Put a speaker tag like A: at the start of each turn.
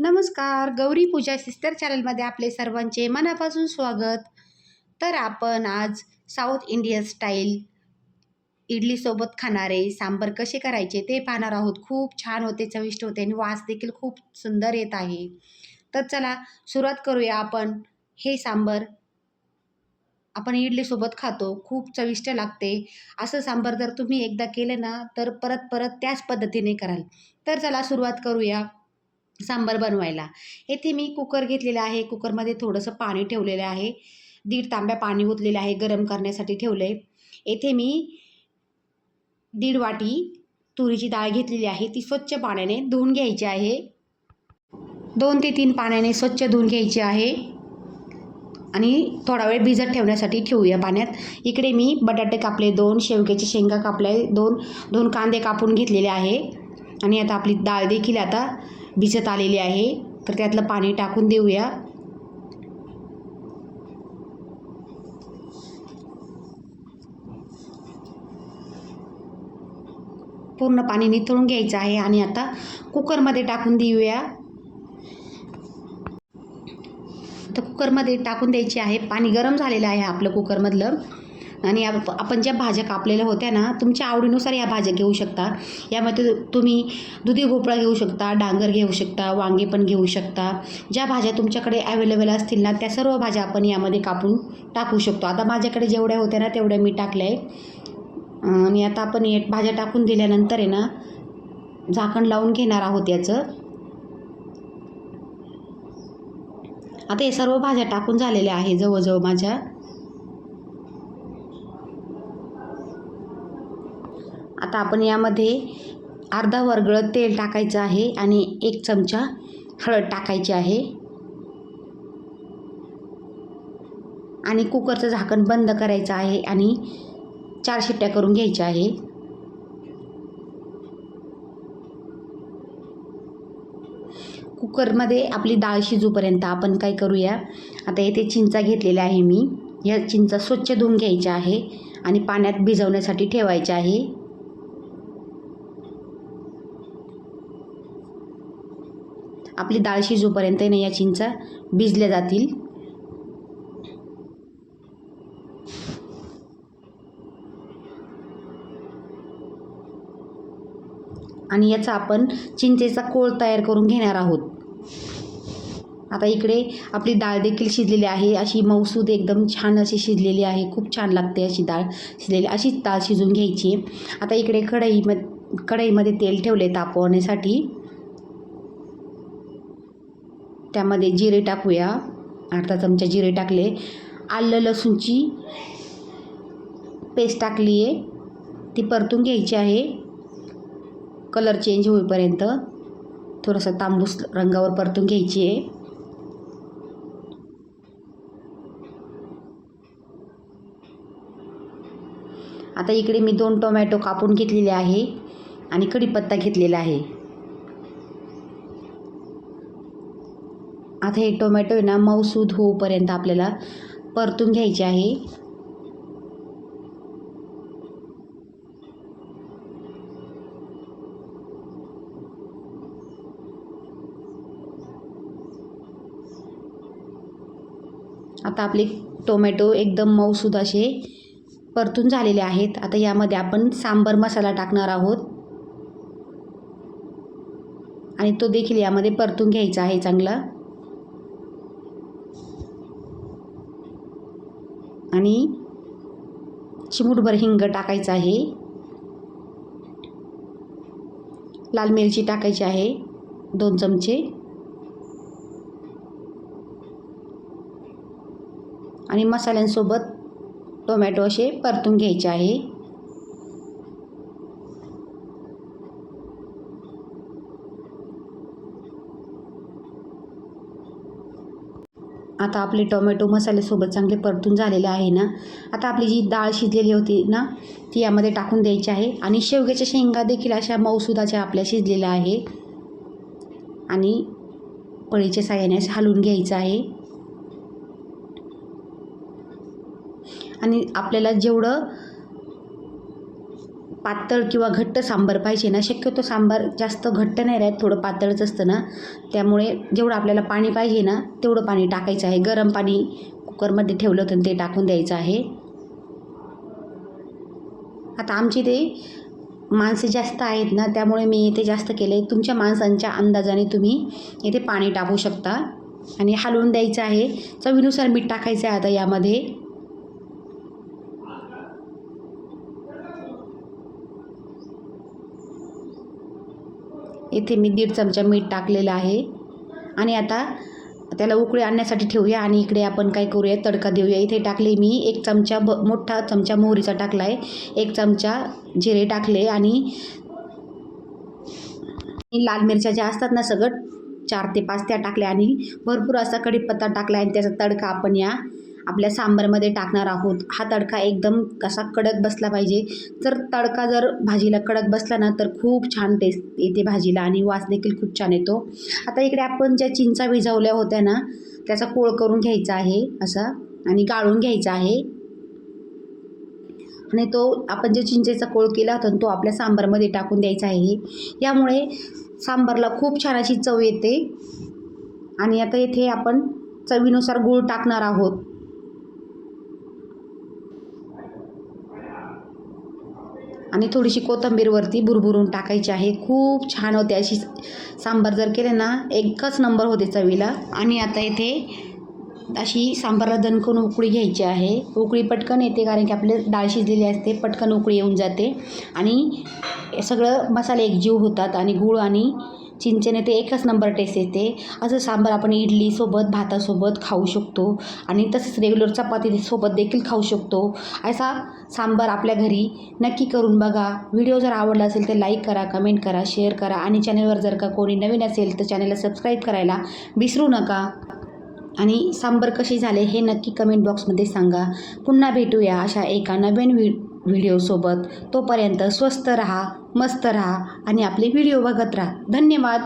A: नमस्कार गौरी पूजा सिस्टर चॅनलमध्ये आपले सर्वांचे मनापासून स्वागत. तर आपण आज साऊथ इंडियन स्टाईल इडलीसोबत खाणारे सांबर कसे करायचे ते पाहणार आहोत. खूप छान होते चविष्ट होते आणि वास देखील खूप सुंदर येत आहे. तर चला सुरुवात करूया आपण. हे सांबर आपण इडलीसोबत खातो खूप चविष्ट लागते. असं सांबर जर तुम्ही एकदा केलं ना तर परत परत त्याच पद्धतीने कराल. तर चला सुरुवात करूया. सांबार बनवायला. येथे मी कुकर घेतलेला आहे. कुकरमध्ये थोडंसं पाणी ठेवलेलं आहे. दीड तांब्या पाणी ओतलेलं आहे गरम करण्यासाठी ठेवलं आहे येथे मी दीड वाटी तुरीची डाळ घेतलेली आहे. ती स्वच्छ पाण्याने धुवून घ्यायची आहे. दोन ते तीन पाण्याने स्वच्छ धुवून घ्यायची आहे. आणि थोडा वेळ भिजत ठेवण्यासाठी ठेवूया पाण्यात. इकडे मी बटाटे कापले दोन शेवग्याचे शेंगा कापले दोन दोन कांदे कापून घेतलेले आहे. आणि आता आपली डाळ देखील आता भिजत आलेली आहे. तर त्यातलं पाणी टाकून देऊया. पूर्ण पाणी निथळून घ्यायचं आहे आणि आता कुकरमध्ये टाकून देऊया. तर कुकरमध्ये टाकून द्यायची आहे. पाणी गरम झालेलं आहे आपलं कुकरमधलं. आणि आप आपण ज्या भाज्या कापलेल्या होत्या ना तुमच्या आवडीनुसार या भाज्या घेऊ शकता. यामध्ये तुम्ही दुधी भोपळा घेऊ शकता डांगर घेऊ शकता वांगे पण घेऊ शकता. ज्या भाज्या तुमच्याकडे ॲवेलेबल असतील ना त्या सर्व भाज्या आपण यामध्ये कापून टाकू शकतो. आता माझ्याकडे जेवढ्या होत्या ना तेवढ्या मी टाकल्या आहे आणि आता आपण हे भाज्या टाकून दिल्यानंतर आहे ना झाकण लावून घेणार आहोत याचं. आता हे सर्व भाज्या टाकून झालेल्या आहे जवळजवळ माझ्या. आता आपण यामध्ये अर्धा वरगळं तेल टाकायचं आहे आणि एक चमचा हळद टाकायची आहे. आणि कुकरचं झाकण बंद करायचं आहे आणि चार शिट्ट्या करून घ्यायच्या आहे. कुकरमध्ये आपली डाळ शिजूपर्यंत आपण काय करूया? आता येथे चिंचा घेतलेल्या आहे मी. या चिंचा स्वच्छ धुवून घ्यायच्या आहे आणि पाण्यात भिजवण्यासाठी ठेवायच्या आहे. आपली डाळ शिजूपर्यंत ना या चिंचा भिजल्या जातील. आणि याचा आपण चिंचेचा कोळ तयार करून घेणार आहोत. आता इकडे आपली डाळ देखील शिजलेली आहे. अशी मौसूद एकदम छान अशी शिजलेली आहे. खूप छान लागते अशी डाळ शिजलेली. अशीच डाळ शिजून घ्यायची आता इकडे कढईमध्ये कढईमध्ये तेल ठेवले तापवण्यासाठी त्यामध्ये जिरे टाकूया. अर्धा चमचा जिरे टाकले. आलं लसूणची पेस्ट टाकली आहे. ती परतून घ्यायची आहे. कलर चेंज होईपर्यंत थोडंसं तांबूस रंगावर परतून घ्यायची आहे. आता इकडे मी दोन टोमॅटो कापून घेतलेले आहे आणि कढीपत्ता घेतलेला आहे. आता हे टोमॅटो आहे ना मऊसूद होऊपर्यंत आपल्याला परतून घ्यायचे आहे. आता आपले टोमॅटो एकदम मऊसूद असे परतून झालेले आहेत. आता यामध्ये आपण सांबर मसाला टाकणार आहोत. आणि तो देखील यामध्ये परतून घ्यायचा आहे चांगला. आणि चिमूटभर हिंग टाकायचं आहे. लाल मिरची टाकायची आहे दोन चमचे. आणि मसाल्यांसोबत टोमॅटो असे परतून घ्यायचे आहे. आता आपले टोमॅटो मसाल्यासोबत चांगले परतून झालेले आहे ना आता आपली जी डाळ शिजलेली होती ना ती यामध्ये टाकून द्यायची आहे. आणि शेवग्याच्या शेंगा देखील अशा मौसुदाच्या आपल्या शिजलेल्या आहे. आणि पळीच्या साह्याने असं हलवून घ्यायचं आहे. आणि आपल्याला जेवढं पातळ किंवा घट्ट सांबार पाहिजे ना शक्यतो सांबार जास्त घट्ट नाही राहत थोडं पातळच असतं ना. त्यामुळे जेवढं आपल्याला पाणी पाहिजे ना तेवढं पाणी टाकायचं आहे. गरम पाणी कुकरमध्ये ठेवलं होतं ते टाकून द्यायचं आहे. आता आमची ते माणसे जास्त आहेत ना त्यामुळे मी इथे जास्त केले तुमच्या माणसांच्या अंदाजाने तुम्ही इथे पाणी टाकू शकता. आणि हलवून द्यायचं आहे. चवीनुसार मीठ टाकायचं आहे आता यामध्ये. इथे मी दीड चमचा मीठ टाकलेलं आहे. आणि आता त्याला उकळी आणण्यासाठी ठेवूया आणि इकडे आपण काय करूया तडका देऊया. इथे टाकले मी एक चमचा ब मोठा चमचा मोहरीचा टाकला आहे एक चमचा जिरे टाकले आणि लाल मिरच्या ज्या असतात ना सगळं चार ते पाच त्या टाकल्या आणि भरपूर असा कढीपत्ता टाकला आणि त्याचा तडका आपण या आपल्या सांबारमध्ये टाकणार आहोत. हा तडका एकदम कसा कडक बसला पाहिजे. जर तडका जर भाजीला कडक बसला ना तर खूप छान टेस्ट येते भाजीला आणि वास देखील खूप छान येतो. आता इकडे आपण ज्या चिंचा भिजवल्या होत्या ना त्याचा कोळ करून घ्यायचा आहे असा आणि गाळून घ्यायचा आहे. आणि तो आपण जो चिंचेचा कोळ केला होता तो आपल्या सांबारमध्ये टाकून द्यायचा आहे. यामुळे सांबारला खूप छान अशी चव येते. आणि आता इथे आपण चवीनुसार गूळ टाकणार आहोत. आणि थोडीशी कोथिंबीरवरती भुरभुरून टाकायची आहे. खूप छान होते अशी सांबार जर केले ना एकच नंबर होते चवीला. आणि आता इथे अशी सांबारला दणकून उकळी घ्यायची आहे. उकळी पटकन येते कारण की आपले डाळ शिजलेली असते पटकन उकळी येऊन जाते. आणि सगळं मसाले एकजीव होतात आणि गूळ आणि चिंचेने ते एकच नंबर टेस्ट येते. असं सांबार आपण इडलीसोबत भातासोबत खाऊ शकतो. आणि तसंच रेग्युलर चपातीसोबत देखील खाऊ शकतो. असा सांबार आपल्या घरी नक्की करून बघा. व्हिडिओ जर आवडला असेल तर लाईक करा कमेंट करा शेअर करा. आणि चॅनलवर जर का कोणी नवीन असेल तर चॅनलला सबस्क्राईब करायला विसरू नका. आणि सांबर कसे झाले हे नक्की कमेंट बॉक्समध्ये सांगा. पुन्हा भेटूया अशा एका नवीन व्हि व्हिडिओसोबत. तोपर्यंत स्वस्त रहा मस्त रहा आणि आपले व्हिडिओ बघत राहा. धन्यवाद.